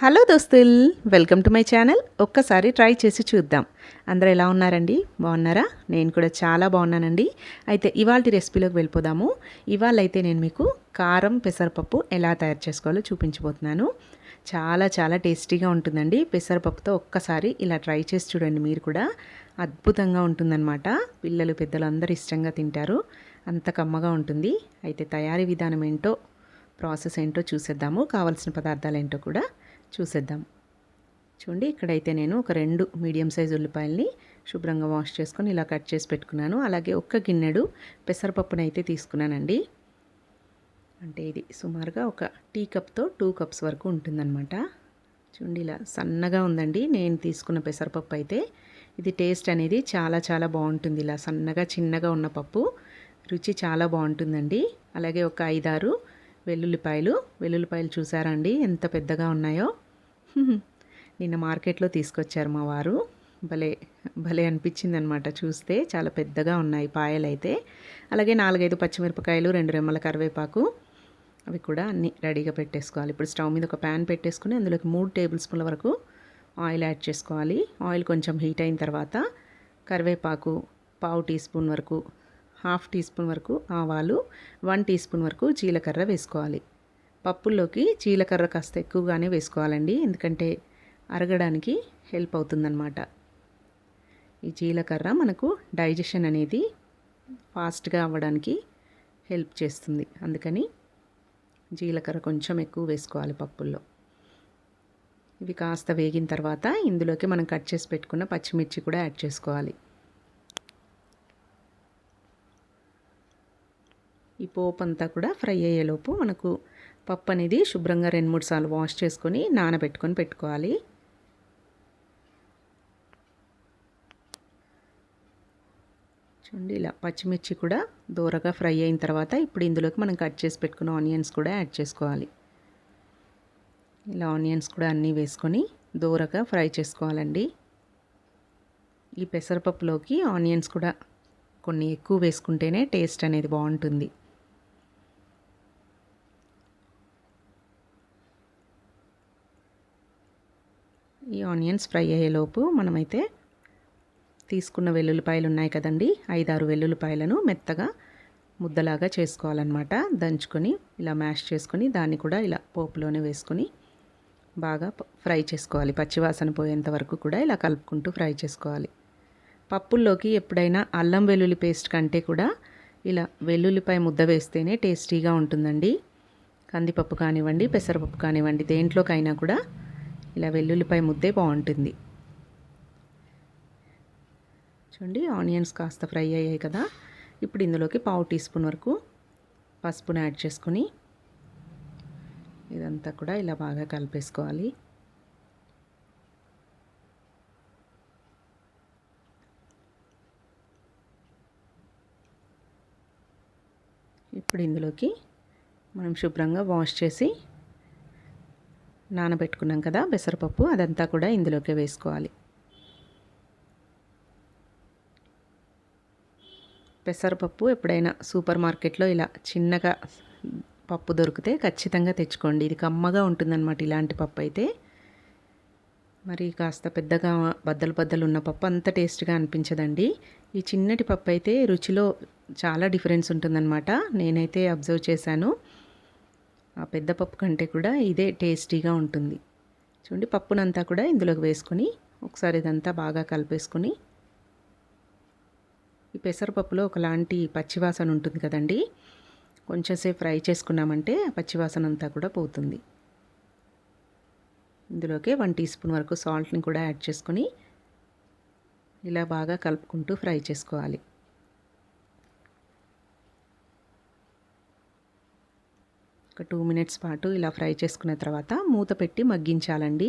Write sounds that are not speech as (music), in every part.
Hello దోస్తుల్ welcome to my channel. ఒక్కసారి try చేసి చూద్దాం. అందరూ ఎలా ఉన్నారండి? బాగున్నారా? నేను కూడా చాలా బాగున్నానండి. అయితే ఇవాళ రెసిపీలోకి వెళ్ళిపోదాము. ఇవాళ అయితే నేను మీకు కారం పెసరపప్పు ఎలా తయారు చేసుకోవాలో చూపించబోతున్నాను. చాలా చాలా టేస్టీగా ఉంటుందండి. పెసరపప్పుతో ఒక్కసారి ఇలా ట్రై చేసి చూడండి మీరు కూడా. అద్భుతంగా ఉంటుందన్నమాట. పిల్లలు పెద్దలు అందరూ ఇష్టంగా తింటారు. అంత కమ్మగా ఉంటుంది. అయితే తయారీ విధానం ఏంటో ప్రాసెస్ ఏంటో చూసేద్దాము. కావాల్సిన పదార్థాలు ఏంటో కూడా. చూసేద్దాం. చూడండి ఇక్కడైతే నేను ఒక రెండు మీడియం సైజ్ ఉల్లిపాయల్ని శుభ్రంగా వాష్ చేసుకొని ఇలా కట్ చేసి పెట్టుకున్నాను. అలాగే ఒక్క గిన్నెడు పెసరపప్పునైతే అయితే తీసుకున్నానండి. అంటే ఇది సుమారుగా ఒక టీ కప్తో టూ కప్స్ వరకు ఉంటుందన్నమాట. చూడండి ఇలా సన్నగా ఉందండి. నేను తీసుకున్న పెసరపప్పు అయితే ఇది టేస్ట్ అనేది చాలా చాలా బాగుంటుంది. ఇలా సన్నగా చిన్నగా ఉన్న పప్పు రుచి చాలా బాగుంటుందండి. అలాగే ఒక ఐదారు వెల్లుల్లిపాయలు. వెల్లుల్లిపాయలు చూసారండి? ఎంత పెద్దగా ఉన్నాయో. (laughs) నిన్న మార్కెట్లో తీసుకొచ్చారు మా వారు. భలే భలే అనిపించింది అనమాట చూస్తే. చాలా పెద్దగా ఉన్నాయి పాయలు అయితే అలాగే నాలుగైదు పచ్చిమిరపకాయలు రెండు రెమ్మల కరివేపాకు. అవి కూడా అన్నీ రెడీగా పెట్టేసుకోవాలి. ఇప్పుడు స్టవ్ మీద ఒక ప్యాన్ పెట్టేసుకుని అందులోకి మూడు టేబుల్ స్పూన్ల వరకు ఆయిల్ యాడ్ చేసుకోవాలి. ఆయిల్ కొంచెం హీట్ అయిన తర్వాత కరివేపాకు పావు టీ స్పూన్ వరకు హాఫ్ టీ స్పూన్ వరకు ఆవాలు వన్ టీ స్పూన్ వరకు జీలకర్ర వేసుకోవాలి. పప్పుల్లోకి జీలకర్ర కాస్త ఎక్కువగానే వేసుకోవాలండి ఎందుకంటే అరగడానికి హెల్ప్ అవుతుందన్నమాట. ఈ జీలకర్ర మనకు డైజెషన్ అనేది ఫాస్ట్గా అవ్వడానికి హెల్ప్ చేస్తుంది. అందుకని జీలకర్ర కొంచెం ఎక్కువ వేసుకోవాలి పప్పుల్లో. ఇవి కాస్త వేగిన తర్వాత ఇందులోకి మనం కట్ చేసి పెట్టుకున్న పచ్చిమిర్చి కూడా యాడ్ చేసుకోవాలి. ఈ పోపు అంతా కూడా ఫ్రై అయ్యేలోపు మనకు పప్పు అనేది శుభ్రంగా రెండు మూడు సార్లు వాష్ చేసుకొని నానబెట్టుకొని పెట్టుకోవాలి. చూడండి ఇలా పచ్చిమిర్చి కూడా దూరగా ఫ్రై అయిన తర్వాత ఇప్పుడు ఇందులోకి మనం కట్ చేసి పెట్టుకున్న ఆనియన్స్ కూడా యాడ్ చేసుకోవాలి. ఇలా ఆనియన్స్ కూడా అన్నీ వేసుకొని దూరగా ఫ్రై చేసుకోవాలండి. ఈ పెసరపప్పులోకి ఆనియన్స్ కూడా కొన్ని ఎక్కువ వేసుకుంటేనే టేస్ట్ అనేది బాగుంటుంది ఈ ఆనియన్స్ ఫ్రై అయ్యేలోపు మనమైతే తీసుకున్న వెల్లుల్లిపాయలు ఉన్నాయి కదండి. ఐదారు వెల్లుల్లిపాయలను మెత్తగా ముద్దలాగా చేసుకోవాలన్నమాట. దంచుకొని ఇలా మ్యాష్ చేసుకొని దాన్ని కూడా ఇలా పోపులోనే వేసుకొని బాగా ఫ్రై చేసుకోవాలి. పచ్చివాసన పోయేంత వరకు కూడా ఇలా కలుపుకుంటూ ఫ్రై చేసుకోవాలి. పప్పుల్లోకి ఎప్పుడైనా అల్లం వెల్లుల్లి పేస్ట్ కంటే కూడా ఇలా వెల్లుల్లిపాయ ముద్ద వేస్తేనే టేస్టీగా ఉంటుందండి. కందిపప్పు కానివ్వండి పెసరపప్పు కానివ్వండి దేంట్లోకైనా కూడా ఇలా వెల్లుల్లిపాయ ముద్దే బాగుంటుంది. చూడండి ఆనియన్స్ కాస్త ఫ్రై అయ్యాయి కదా. ఇప్పుడు ఇందులోకి పావు టీ స్పూన్ వరకు పసుపును యాడ్ చేసుకొని ఇదంతా కూడా ఇలా బాగా కలిపేసుకోవాలి. ఇప్పుడు ఇందులోకి మనం శుభ్రంగా వాష్ చేసి నానబెట్టుకున్నాం కదా పెసరపప్పు అదంతా కూడా ఇందులోకి వేసుకోవాలి. పెసరపప్పు ఎప్పుడైనా సూపర్ మార్కెట్లో ఇలా చిన్నగా పప్పు దొరికితే ఖచ్చితంగా తెచ్చుకోండి. ఇది కమ్మగా ఉంటుందన్నమాట ఇలాంటి పప్పు అయితే. మరి కాస్త పెద్దగా బద్దలు బద్దలు ఉన్న పప్పు అంత టేస్ట్గా అనిపించదండి. ఈ చిన్నటి పప్పు అయితే రుచిలో చాలా డిఫరెన్స్ ఉంటుందన్నమాట. నేనైతే అబ్జర్వ్ చేశాను. ఆ పెద్ద పప్పు కంటే కూడా ఇదే టేస్టీగా ఉంటుంది. చూడండి పప్పునంతా కూడా ఇందులోకి వేసుకొని ఒకసారి ఇదంతా బాగా కలిపేసుకొని ఈ పెసరపప్పులో ఒకలాంటి పచ్చివాసన ఉంటుంది కదండి. కొంచెంసేపు ఫ్రై చేసుకున్నామంటే ఆ పచ్చివాసన అంతా కూడా పోతుంది. ఇందులోకి వన్ టీ స్పూన్ వరకు సాల్ట్ని కూడా యాడ్ చేసుకొని ఇలా బాగా కలుపుకుంటూ ఫ్రై చేసుకోవాలి. ఒక టూ మినిట్స్ పాటు ఇలా ఫ్రై చేసుకున్న తర్వాత మూత పెట్టి మగ్గించాలండి.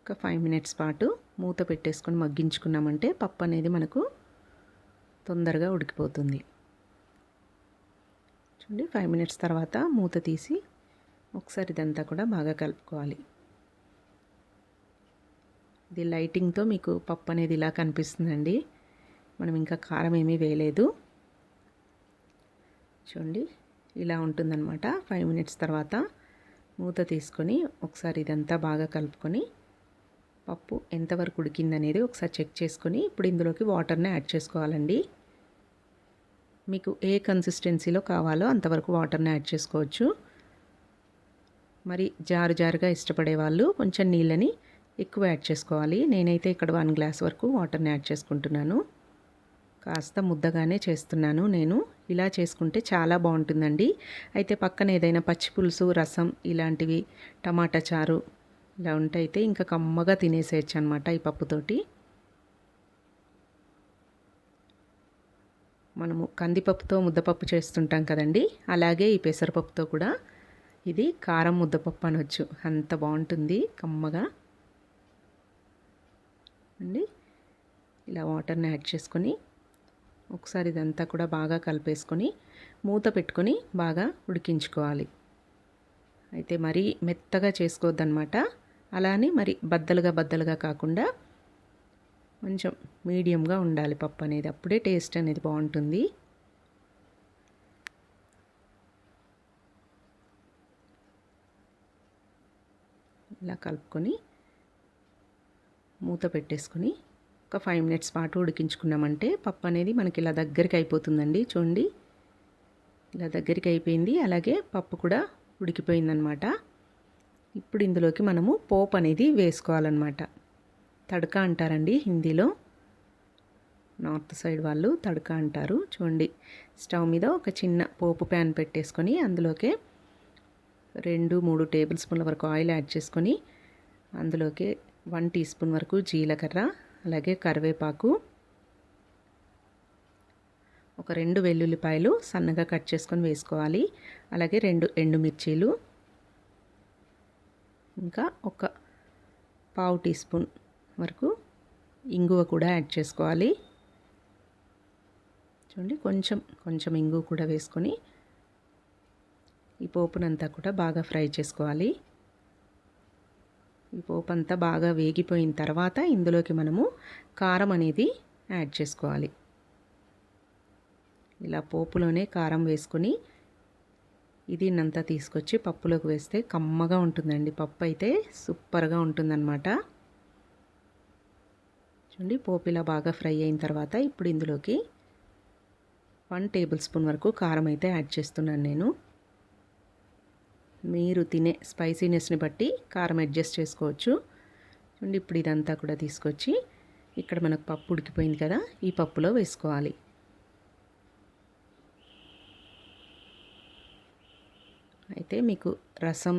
ఒక ఫైవ్ మినిట్స్ పాటు మూత పెట్టేసుకొని మగ్గించుకున్నామంటే పప్పు అనేది మనకు తొందరగా ఉడికిపోతుంది. చూడండి ఫైవ్ మినిట్స్ తర్వాత మూత తీసి ఒకసారి ఇదంతా కూడా బాగా కలుపుకోవాలి. ఇది లైటింగ్తో మీకు పప్పు అనేది ఇలా కనిపిస్తుందండి. మనం ఇంకా కారం ఏమీ వేయలేదు. చూడండి ఇలా ఉంటుందన్నమాట. ఫైవ్ మినిట్స్ తర్వాత మూత తీసుకొని ఒకసారి ఇదంతా బాగా కలుపుకొని పప్పు ఎంతవరకు ఉడికిందనేది ఒకసారి చెక్ చేసుకొని ఇప్పుడు ఇందులోకి వాటర్ని యాడ్ చేసుకోవాలండి. మీకు ఏ కన్సిస్టెన్సీలో కావాలో అంతవరకు వాటర్ని యాడ్ చేసుకోవచ్చు. మరి జారు జారుగా ఇష్టపడే వాళ్ళు కొంచెం నీళ్ళని ఎక్కువ యాడ్ చేసుకోవాలి. నేనైతే ఇక్కడ వన్ గ్లాస్ వరకు వాటర్ని యాడ్ చేసుకుంటున్నాను. కాస్త ముద్దగానే చేస్తున్నాను నేను. ఇలా చేసుకుంటే చాలా బాగుంటుందండి. అయితే పక్కన ఏదైనా పచ్చి పులుసు రసం ఇలాంటివి టమాటా చారు ఇలా ఉంటే అయితే ఇంకా కమ్మగా తినేసేయచ్చు అనమాట ఈ పప్పుతోటి మనము కందిపప్పుతో ముద్దపప్పు చేస్తుంటాం కదండి. అలాగే ఈ పెసరపప్పుతో కూడా. ఇది కారం ముద్దపప్పు అనొచ్చు. అంత బాగుంటుంది కమ్మగా. అండి. ఇలా వాటర్ని యాడ్ చేసుకొని ఒకసారి ఇదంతా కూడా బాగా కలిపేసుకొని మూత పెట్టుకొని బాగా ఉడికించుకోవాలి. అయితే మరీ మెత్తగా చేసుకోవద్దనమాట అలానే మరి బద్దలుగా బద్దలుగా కాకుండా కొంచెం మీడియంగా ఉండాలి పప్పు అనేది. అప్పుడే టేస్ట్ అనేది బాగుంటుంది. ఇలా కలుపుకొని మూత పెట్టేసుకొని ఒక ఫైవ్ మినిట్స్ పాటు ఉడికించుకున్నామంటే పప్పు అనేది మనకి ఇలా దగ్గరికి అయిపోతుందండి. చూడండి. ఇలా దగ్గరికి అయిపోయింది. అలాగే పప్పు కూడా ఉడికిపోయిందనమాట. ఇప్పుడు ఇందులోకి మనము పోపు అనేది వేసుకోవాలన్నమాట తడక అంటారండి హిందీలో. నార్త్ సైడ్ వాళ్ళు తడక అంటారు. చూడండి. స్టవ్ మీద ఒక చిన్న పోపు ప్యాన్ పెట్టేసుకొని అందులోకి రెండు మూడు టేబుల్ స్పూన్ల వరకు ఆయిల్ యాడ్ చేసుకొని అందులోకి వన్ టీ స్పూన్ వరకు జీలకర్ర అలాగే కరివేపాకు ఒక రెండు వెల్లుల్లిపాయలు సన్నగా కట్ చేసుకొని వేసుకోవాలి. అలాగే రెండు ఎండుమిర్చీలు ఇంకా ఒక పావు టీ స్పూన్ వరకు ఇంగువ కూడా యాడ్ చేసుకోవాలి. చూడండి కొంచెం కొంచెం ఇంగువ కూడా వేసుకొని ఈ పోపునంతా కూడా బాగా ఫ్రై చేసుకోవాలి. ఈ పోపు అంతా బాగా వేగిపోయిన తర్వాత ఇందులోకి మనము కారం అనేది యాడ్ చేసుకోవాలి. ఇలా పోపులోనే కారం వేసుకొని ఇది నంతా తీసుకొచ్చి పప్పులోకి వేస్తే కమ్మగా ఉంటుందండి. పప్పు అయితే సూపర్గా ఉంటుందన్నమాట. చూడండి పోపు ఇలా బాగా ఫ్రై అయిన తర్వాత ఇప్పుడు ఇందులోకి వన్ టేబుల్ స్పూన్ వరకు కారం అయితే యాడ్ చేస్తున్నాను నేను. మీరు తినే స్పైసీనెస్ని బట్టి కారం అడ్జస్ట్ చేసుకోవచ్చు. చూడండి ఇప్పుడు ఇదంతా కూడా తీసుకొచ్చి ఇక్కడ మనకు పప్పు ఉడికిపోయింది కదా ఈ పప్పులో వేసుకోవాలి. అయితే మీకు రసం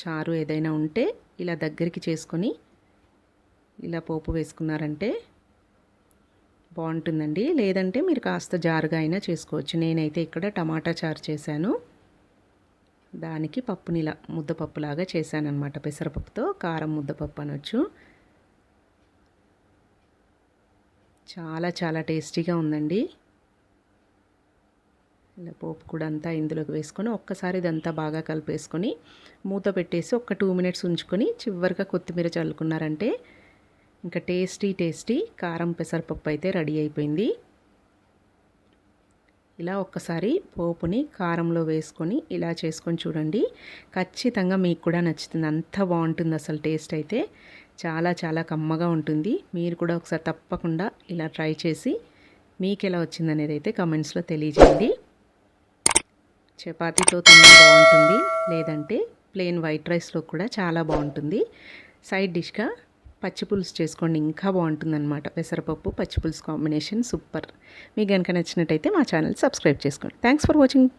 చారు ఏదైనా ఉంటే ఇలా దగ్గరికి చేసుకొని ఇలా పోపు వేసుకున్నారంటే బాగుంటుందండి. లేదంటే మీరు కాస్త జారుగా అయినా చేసుకోవచ్చు. నేనైతే ఇక్కడ టమాటా చారు చేశాను. దానికి పప్పుని ఇలా ముద్దపప్పులాగా చేశానన్నమాట. పెసరపప్పుతో కారం ముద్దపప్పు అనొచ్చు. చాలా చాలా టేస్టీగా ఉందండి. ఇలా పోపు కూడా అంతా ఇందులోకి వేసుకొని ఒక్కసారి ఇదంతా బాగా కలిపేసుకొని మూత పెట్టేసి ఒక టూ మినిట్స్ ఉంచుకొని చివరిగా కొత్తిమీర చల్లుకున్నారంటే ఇంకా టేస్టీ టేస్టీ కారం పెసరపప్పు అయితే రెడీ అయిపోయింది. ఇలా ఒక్కసారి పోపుని కారంలో వేసుకొని ఇలా చేసుకొని చూడండి. ఖచ్చితంగా మీకు కూడా నచ్చుతుంది. అంత బాగుంటుంది అసలు టేస్ట్ అయితే. చాలా చాలా కమ్మగా ఉంటుంది. మీరు కూడా ఒకసారి తప్పకుండా ఇలా ట్రై చేసి మీకు ఎలా వచ్చిందనేది అయితే కమెంట్స్లో తెలియజేయండి. చపాతీతో తిన్న బాగుంటుంది. లేదంటే ప్లెయిన్ వైట్ రైస్లో కూడా చాలా బాగుంటుంది. సైడ్ డిష్గా పచ్చి పులుసు చేసుకోండి. ఇంకా బాగుంటుందన్నమాట. పెసరపప్పు పచ్చి పులుసు కాంబినేషన్ సూపర్. మీకు కనుక నచ్చినట్టయితే మా ఛానల్ సబ్స్క్రైబ్ చేసుకోండి. Thanks for watching